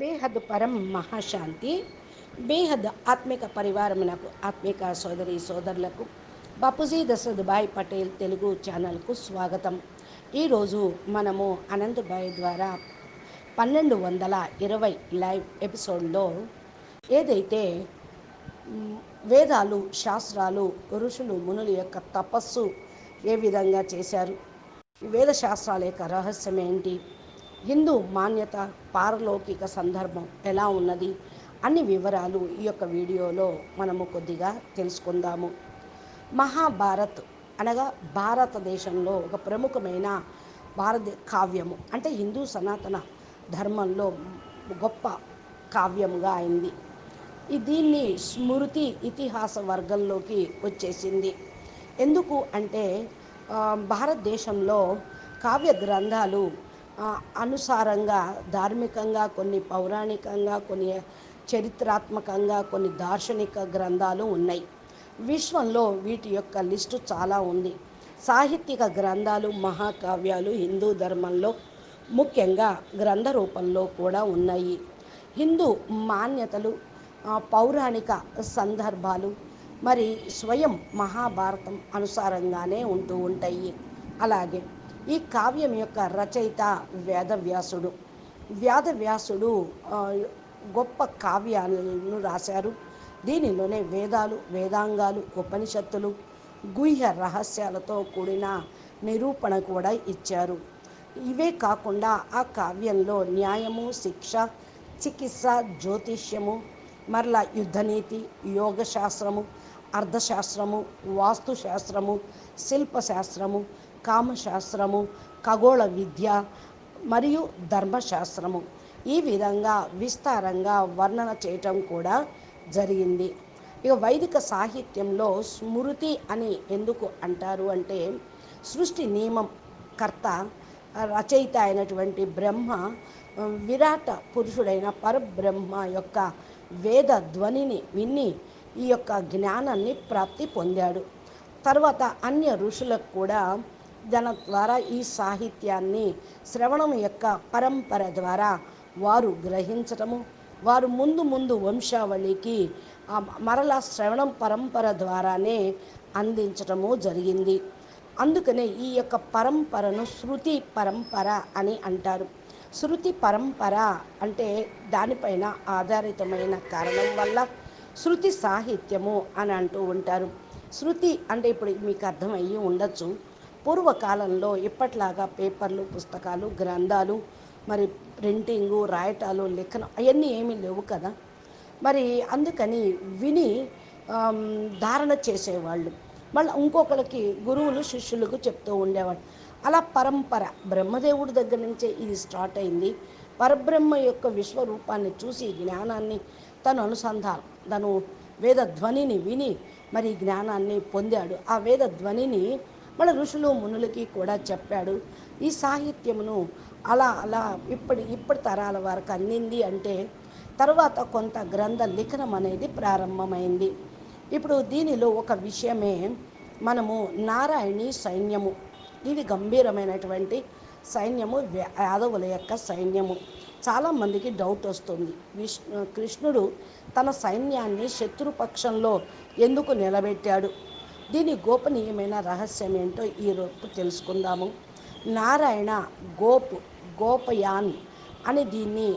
బేహద్ పరం మహాశాంతి బేహద్ ఆత్మిక పరివారమునకు ఆత్మిక సోదరి సోదరులకు బాపూజీ దశరథభాయ్ పటేల్ తెలుగు ఛానల్కు స్వాగతం. ఈరోజు మనము అనంతభాయ్ ద్వారా పన్నెండు వందల ఇరవై లైవ్ ఎపిసోడ్లో ఏదైతే వేదాలు శాస్త్రాలు ఋషులు మునుల యొక్క తపస్సు ఏ విధంగా చేశారు వేద శాస్త్రాల యొక్క రహస్యం ఏంటి హిందూ మాన్యత పారలౌకిక సందర్భం ఎలా ఉన్నది అన్ని వివరాలు ఈ యొక్క వీడియోలో మనము కొద్దిగా తెలుసుకుందాము. మహాభారత్ అనగా భారతదేశంలో ఒక ప్రముఖమైన భారత కావ్యము. అంటే హిందూ సనాతన ధర్మంలో గొప్ప కావ్యముగా అయింది. దీన్ని స్మృతి ఇతిహాస వర్గంలోకి వచ్చేసింది. ఎందుకు అంటే భారతదేశంలో కావ్య గ్రంథాలు అనుసారంగా ధార్మికంగా కొన్ని పౌరాణికంగా కొన్ని చరిత్రాత్మకంగా కొన్ని దార్శనిక గ్రంథాలు ఉన్నాయి. విశ్వంలో వీటి యొక్క లిస్టు చాలా ఉంది. సాహిత్యక గ్రంథాలు మహాకావ్యాలు హిందూ ధర్మంలో ముఖ్యంగా గ్రంథ రూపంలో కూడా ఉన్నాయి. హిందూ మాన్యతలు పౌరాణిక సందర్భాలు మరి స్వయం మహాభారతం అనుసారంగానే ఉంటూ ఉంటాయి. అలాగే ఈ కావ్యం యొక్క రచయిత వేదవ్యాసుడు. వేదవ్యాసుడు గొప్ప కావ్యాలను రాశారు. దీనిలోనే వేదాలు వేదాంగాలు ఉపనిషత్తులు గుహ్య రహస్యాలతో కూడిన నిరూపణ కూడా ఇచ్చారు. ఇవే కాకుండా ఆ కావ్యంలో న్యాయము శిక్ష చికిత్స జ్యోతిష్యము మరలా యుద్ధనీతి యోగశాస్త్రము అర్థశాస్త్రము వాస్తుశాస్త్రము శిల్పశాస్త్రము కామశాస్త్రము ఖగోళ విద్య మరియు ధర్మశాస్త్రము. ఈ విధంగా విస్తారంగా వర్ణన చేయటం కూడా జరిగింది. ఇక వైదిక సాహిత్యంలో స్మృతి అని ఎందుకు అంటారు అంటే సృష్టి నియమం కర్త రచయిత అయినటువంటి బ్రహ్మ విరాట పురుషుడైన పరబ్రహ్మ యొక్క వేద ధ్వనిని విని ఈ యొక్క జ్ఞానాన్ని ప్రాప్తి పొందాడు. తర్వాత అన్య ఋషులకు కూడా దాని ద్వారా ఈ సాహిత్యాన్ని శ్రవణం యొక్క పరంపర ద్వారా వారు గ్రహించటము వారు ముందు ముందు వంశావళికి మరలా శ్రవణం పరంపర ద్వారానే అందించటము జరిగింది. అందుకనే ఈ యొక్క పరంపరను శృతి పరంపర అని అంటారు. శృతి పరంపర అంటే దానిపైన ఆధారితమైన కారణం వల్ల శృతి సాహిత్యము అని అంటూ ఉంటారు. శృతి అంటే ఇప్పుడు మీకు అర్థమయ్యి ఉండొచ్చు. పూర్వకాలంలో ఇప్పట్లాగా పేపర్లు పుస్తకాలు గ్రంథాలు మరి ప్రింటింగు రాయటాలు లిఖనం అవన్నీ ఏమీ లేవు కదా. మరి అందుకని విని ధారణ చేసేవాళ్ళు. మళ్ళీ ఇంకొకరికి గురువులు శిష్యులకు చెప్తూ ఉండేవాళ్ళు. అలా పరంపర బ్రహ్మదేవుడి దగ్గర నుంచే ఇది స్టార్ట్ అయింది. పరబ్రహ్మ యొక్క విశ్వరూపాన్ని చూసి జ్ఞానాన్ని తను అనుసంధానం తను వేద ధ్వనిని విని మరి జ్ఞానాన్ని పొందాడు. ఆ వేద ధ్వనిని మన ఋషులు మునులకి కూడా చెప్పాడు. ఈ సాహిత్యమును అలా అలా ఇప్పటి ఇప్పటి తరాల వరకు అందింది అంటే తర్వాత కొంత గ్రంథ లిఖనం అనేది ప్రారంభమైంది. ఇప్పుడు దీనిలో ఒక విషయమే మనము నారాయణి సైన్యము. ఇది గంభీరమైనటువంటి సైన్యము యాదవుల యొక్క సైన్యము. చాలామందికి డౌట్ వస్తుంది. విష్ణు కృష్ణుడు తన సైన్యాన్ని శత్రుపక్షంలో ఎందుకు నిలబెట్టాడు? దీని గోపనీయమైన రహస్యం ఏంటో ఈరోజు తెలుసుకుందాము. నారాయణ గోపు గోపయాన్ అని దీన్ని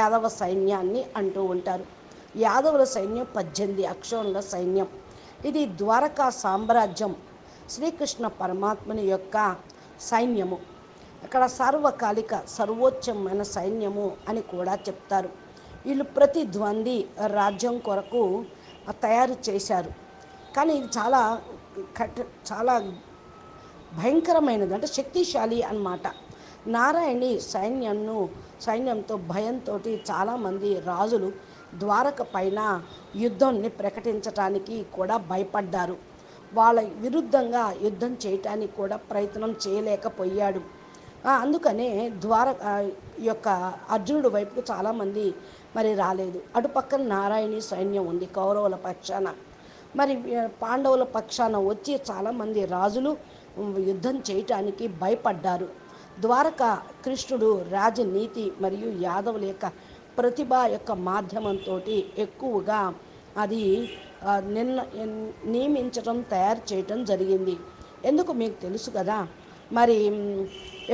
యాదవ సైన్యాన్ని అంటూ ఉంటారు. యాదవుల సైన్యం పద్దెనిమిది అక్షరుల సైన్యం. ఇది ద్వారకా సామ్రాజ్యం శ్రీకృష్ణ పరమాత్మని యొక్క సైన్యము. అక్కడ సార్వకాలిక సర్వోచ్చమైన సైన్యము అని కూడా చెప్తారు. వీళ్ళు ప్రతి ద్వంద్వి రాజ్యం కొరకు తయారు చేశారు. కానీ ఇది చాలా కఠ చాలా భయంకరమైనది అంటే శక్తిశాలి అన్నమాట. నారాయణి సైన్యంను సైన్యంతో భయంతో చాలామంది రాజులు ద్వారక పైన యుద్ధాన్ని ప్రకటించటానికి కూడా భయపడ్డారు. వాళ్ళ విరుద్ధంగా యుద్ధం చేయటానికి కూడా ప్రయత్నం చేయలేకపోయాడు. అందుకనే ద్వార ఈ యొక్క అర్జునుడి వైపుకు చాలామంది మరి రాలేదు. అటు పక్కన నారాయణి సైన్యం ఉంది కౌరవుల పక్షాన. మరి పాండవుల పక్షాన వచ్చి చాలామంది రాజులు యుద్ధం చేయటానికి భయపడ్డారు. ద్వారక కృష్ణుడు రాజనీతి మరియు యాదవుల యొక్క ప్రతిభ యొక్క మాధ్యమంతో ఎక్కువగా అది నిన్న నియమించడం తయారు చేయటం జరిగింది. ఎందుకు మీకు తెలుసు కదా? మరి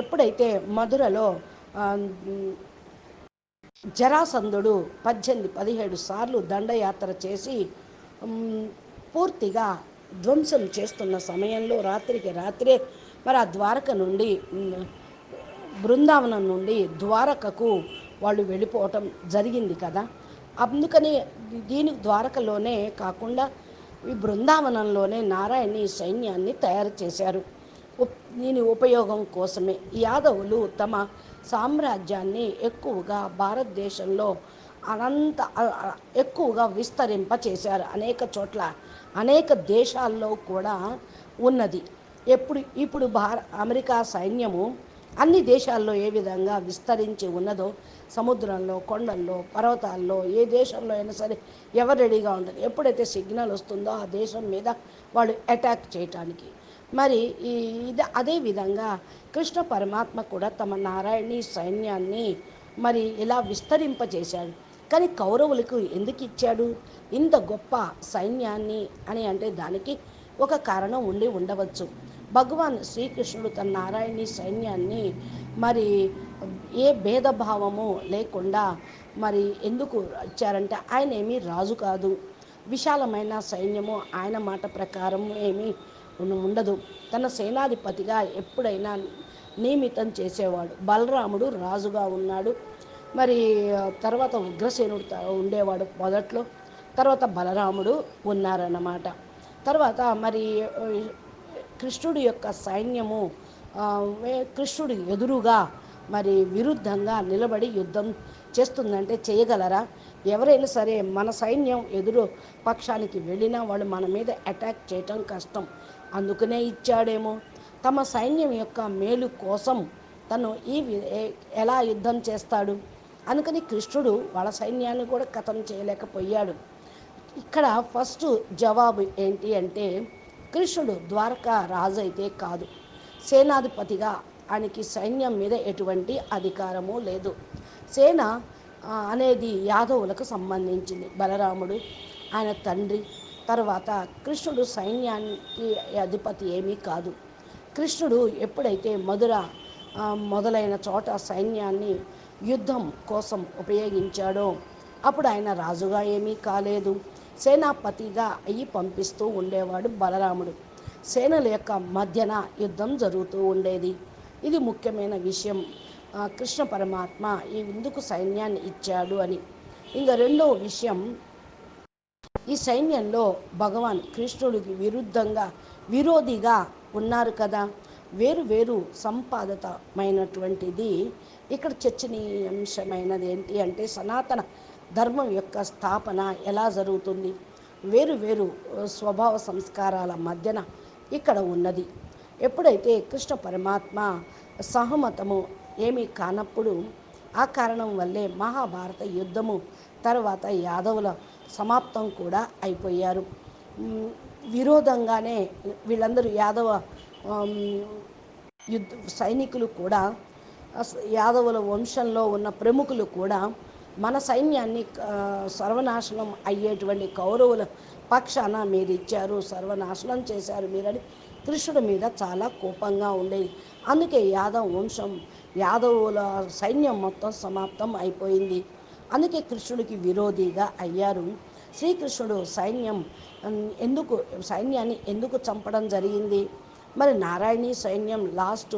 ఎప్పుడైతే మధురలో జరాసందుడు జరాసంధుడు పద్దెనిమిది పదిహేడు సార్లు దండయాత్ర చేసి పూర్తిగా ధ్వంసం చేస్తున్న సమయంలో రాత్రికి రాత్రే మరి ఆ ద్వారక నుండి బృందావనం నుండి ద్వారకకు వాళ్ళు వెళ్ళిపోవటం జరిగింది కదా. అందుకని దీని ద్వారకలోనే కాకుండా ఈ బృందావనంలోనే నారాయణి సైన్యాన్ని తయారు చేశారు. దీని ఉపయోగం కోసమే. యాదవులు తమ సామ్రాజ్యాన్ని ఎక్కువగా భారతదేశంలో అనంత ఎక్కువగా విస్తరింప చేశారు అనేక చోట్ల అనేక దేశాల్లో కూడా ఉన్నది. ఎప్పుడు ఇప్పుడు భార అమెరికా సైన్యము అన్ని దేశాల్లో ఏ విధంగా విస్తరించి ఉన్నదో సముద్రంలో కొండల్లో పర్వతాల్లో ఏ దేశంలో అయినా సరే ఎవరు రెడీగా ఉండదు ఎప్పుడైతే సిగ్నల్ వస్తుందో ఆ దేశం మీద వాళ్ళు అటాక్ చేయటానికి. మరి ఈ ఇది అదే విధంగా కృష్ణ పరమాత్మ కూడా తమ నారాయణి సైన్యాన్ని మరి ఇలా విస్తరింపజేశాడు. కానీ కౌరవులకు ఎందుకు ఇచ్చాడు? ఇంత గొప్ప సైన్యాన్ని అని అంటే దానికి ఒక కారణం ఉండి ఉండవచ్చు. భగవాన్ శ్రీకృష్ణుడు తన నారాయణి సైన్యాన్ని మరి ఏ భేదభావము లేకుండా మరి ఎందుకు ఇచ్చారంటే ఆయన ఏమీ రాజు కాదు. విశాలమైన సైన్యము ఆయన మాట ప్రకారం ఏమీ ఉండదు. తన సేనాధిపతిగా ఎప్పుడైనా నియమితం చేసేవాడు. బలరాముడు రాజుగా ఉన్నాడు. మరి తర్వాత ఉగ్రసేనుడు త- ఉండేవాడు మొదట్లో. తర్వాత బలరాముడు ఉన్నారన్నమాట. తర్వాత మరి కృష్ణుడి యొక్క సైన్యము కృష్ణుడి ఎదురుగా మరి విరుద్ధంగా నిలబడి యుద్ధం చేస్తుందంటే చేయగలరా? ఎవరైనా సరే మన సైన్యం ఎదురు పక్షానికి వెళ్ళినా వాళ్ళు మన మీద అటాక్ చేయటం కష్టం. అందుకనే ఇచ్చాడేమో. తమ సైన్యం యొక్క మేలు కోసం తను ఈ ఎలా యుద్ధం చేస్తాడు? అందుకని కృష్ణుడు వాళ్ళ సైన్యాన్ని కూడా కథం చేయలేకపోయాడు. ఇక్కడ ఫస్ట్ జవాబు ఏంటి అంటే కృష్ణుడు ద్వారకా రాజు అయితే కాదు. సేనాధిపతిగా ఆయనకి సైన్యం మీద ఎటువంటి అధికారము లేదు. సేన అనేది యాదవులకు సంబంధించింది. బలరాముడు ఆయన తండ్రి తర్వాత కృష్ణుడు సైన్యానికి అధిపతి ఏమీ కాదు. కృష్ణుడు ఎప్పుడైతే మధుర మొదలైన చోట సైన్యాన్ని యుద్ధం కోసం ఉపయోగించాడో. అప్పుడు ఆయన రాజుగా ఏమీ కాలేదు. సేనాపతిగా అయ్యి పంపిస్తూ ఉండేవాడు బలరాముడు. సేనల యొక్క మధ్యన యుద్ధం జరుగుతూ ఉండేది. ఇది ముఖ్యమైన విషయం. కృష్ణ పరమాత్మ ఈ ఎందుకు సైన్యాన్ని ఇచ్చాడు అని. ఇంకా రెండవ విషయం. ఈ సైన్యంలో భగవాన్ కృష్ణుడికి విరుద్ధంగా విరోధిగా ఉన్నారు కదా. వేరు వేరు సంపాదతమైనటువంటిది. ఇక్కడ చర్చనీయాంశమైనది ఏంటి అంటే సనాతన ధర్మం యొక్క స్థాపన ఎలా జరుగుతుంది? వేరు వేరు స్వభావ సంస్కారాల మధ్యన ఇక్కడ ఉన్నది. ఎప్పుడైతే కృష్ణ పరమాత్మ సహమతము ఏమీ కానప్పుడు ఆ కారణం వల్లే మహాభారత యుద్ధము తర్వాత యాదవుల సమాప్తం కూడా అయిపోయారు. విరోధంగానే వీళ్ళందరూ యాదవ యుద్ధ సైనికులు కూడా యాదవుల వంశంలో ఉన్న ప్రముఖులు కూడా మన సైన్యాన్ని సర్వనాశనం అయ్యేటువంటి కౌరవుల పక్షాన మీరు ఇచ్చారు సర్వనాశనం చేశారు మీరని కృష్ణుడి మీద చాలా కోపంగా ఉండేది. అందుకే యాదవ వంశం యాదవుల సైన్యం మొత్తం సమాప్తం అయిపోయింది. అందుకే కృష్ణుడికి విరోధిగా అయ్యారు. శ్రీకృష్ణుడు సైన్యం ఎందుకు సైన్యాన్ని ఎందుకు చంపడం జరిగింది? మరి నారాయణీ సైన్యం లాస్ట్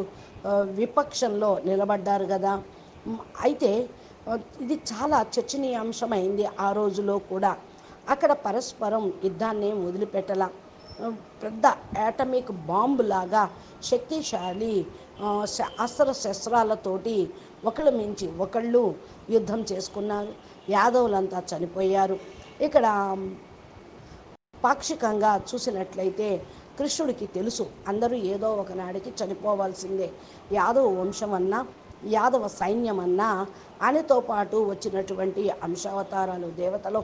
విపక్షంలో నిలబడ్డారు కదా. అయితే ఇది చాలా చర్చనీయాంశమైంది ఆ రోజులో కూడా. అక్కడ పరస్పరం యుద్ధాన్ని వదిలిపెట్టలా. పెద్ద యాటమిక్ బాంబు లాగా శక్తిశాలి శ- అస్త్ర శస్త్రాలతోటి ఒకళ్ళు మించి ఒకళ్ళు యుద్ధం చేసుకున్నారు. యాదవులంతా చనిపోయారు. ఇక్కడ పాక్షికంగా చూసినట్లయితే కృష్ణుడికి తెలుసు. అందరూ ఏదో ఒకనాడికి చనిపోవాల్సిందే. యాదవ వంశం అన్నా యాదవ సైన్యం అన్నా ఆయనతో పాటు వచ్చినటువంటి అంశావతారాలు దేవతలు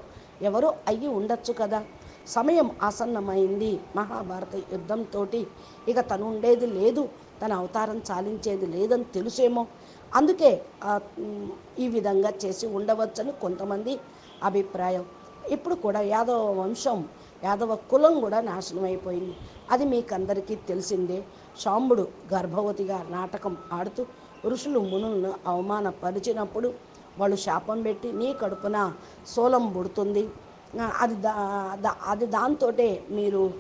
ఎవరో అయ్యి ఉండొచ్చు కదా. సమయం ఆసన్నమైంది. మహాభారత యుద్ధంతో ఇక తను ఉండేది లేదు. తన అవతారం చాలించేది లేదని తెలుసేమో. అందుకే ఈ విధంగా చేసి ఉండవచ్చని కొంతమంది అభిప్రాయం. ఇప్పుడు కూడా యాదవ వంశం యాదవ కులం కూడా నాశనం అయిపోయింది. అది మీకు అందరికీ తెలిసిందే. శాంబుడు గర్భవతిగా నాటకం ఆడుతూ ఋషులు మునులను అవమానపరిచినప్పుడు వాళ్ళు శాపం పెట్టి నీ కడుపున సోలం పుడుతుంది. అది దా దా- అది దాంతోటే మీరు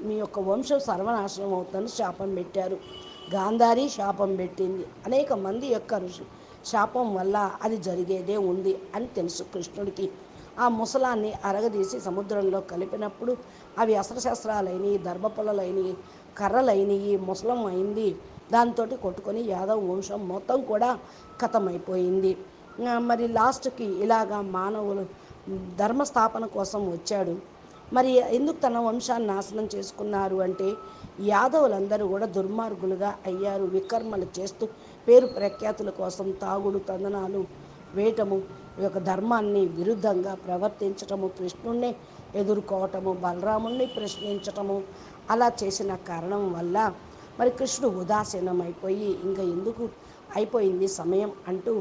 మీ యొక్క వంశం సర్వనాశనం అవుతుందని శాపం పెట్టారు. గాంధారి శాపం పెట్టింది. అనేక మంది యొక్క ఋషి శాపం వల్ల అది జరిగేదే ఉంది అని తెలుసు కృష్ణుడికి. ఆ ముసలాన్ని అరగదీసి సముద్రంలో కలిపినప్పుడు అవి అస్త్రశస్త్రాలైనవి దర్భపుల్లలైనవి కర్రలైనవి ముసలం అయింది. దాంతో కొట్టుకొని యాదవ్ వంశం మొత్తం కూడా కథమైపోయింది. మరి లాస్ట్కి ఇలాగా మానవులు ధర్మస్థాపన కోసం వచ్చాడు. మరి ఎందుకు తన వంశాన్ని నాశనం చేసుకున్నారు అంటే యాదవులందరూ కూడా దుర్మార్గులుగా అయ్యారు. వికర్మలు చేస్తూ పేరు ప్రఖ్యాతుల కోసం తాగుడు తందనాలు వేయటము ఈ యొక్క ధర్మాన్ని విరుద్ధంగా ప్రవర్తించటము కృష్ణుణ్ణి ఎదుర్కోవటము బలరాముణ్ణి ప్రశ్నించటము అలా చేసిన కారణం వల్ల మరి కృష్ణుడు ఉదాసీనం అయిపోయి ఇంకా ఎందుకు అయిపోయింది సమయం అంటూ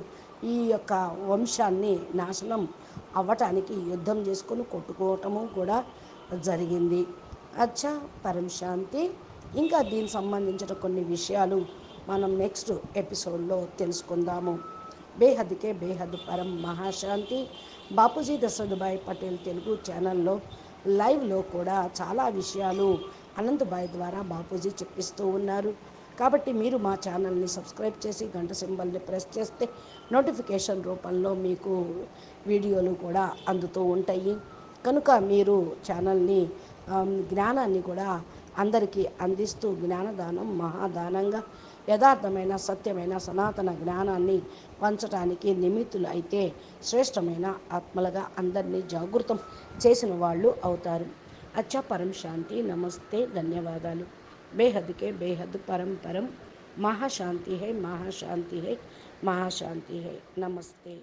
ఈ యొక్క వంశాన్ని నాశనం అవ్వటానికి యుద్ధం చేసుకొని కొట్టుకోవటము కూడా జరిగింది. అచ్చా పరం శాంతి. ఇంకా దీనికి సంబంధించిన కొన్ని విషయాలు మనం నెక్స్ట్ ఎపిసోడ్లో తెలుసుకుందాము. బేహద్కే బేహద్ పరం మహాశాంతి. బాపూజీ దశరథభాయ్ పటేల్ తెలుగు ఛానల్లో లైవ్లో కూడా చాలా విషయాలు అనంతభాయ్ ద్వారా బాపూజీ చెప్పిస్తూ ఉన్నారు. కాబట్టి మీరు మా ఛానల్ని సబ్స్క్రైబ్ చేసి గంట సింబల్ని ప్రెస్ చేస్తే నోటిఫికేషన్ రూపంలో మీకు వీడియోలు కూడా అందుతూ ఉంటాయి. కనుక మీరు ఛానల్ని జ్ఞానాన్ని కూడా అందరికీ అందిస్తూ జ్ఞానదానం మహాదానంగా యథార్థమైన సత్యమైన సనాతన జ్ఞానాన్ని పంచటానికి నిమిత్తులు అయితే శ్రేష్టమైన ఆత్మలుగా అందరినీ జాగృతం చేసిన వాళ్ళు అవుతారు. అచ్చా పరం శాంతి నమస్తే ధన్యవాదాలు. బేహద్కే బేహద్ పరం పరం. మహాశాంతి హై మహాశాంతి హై మహాశాంతి హై. నమస్తే.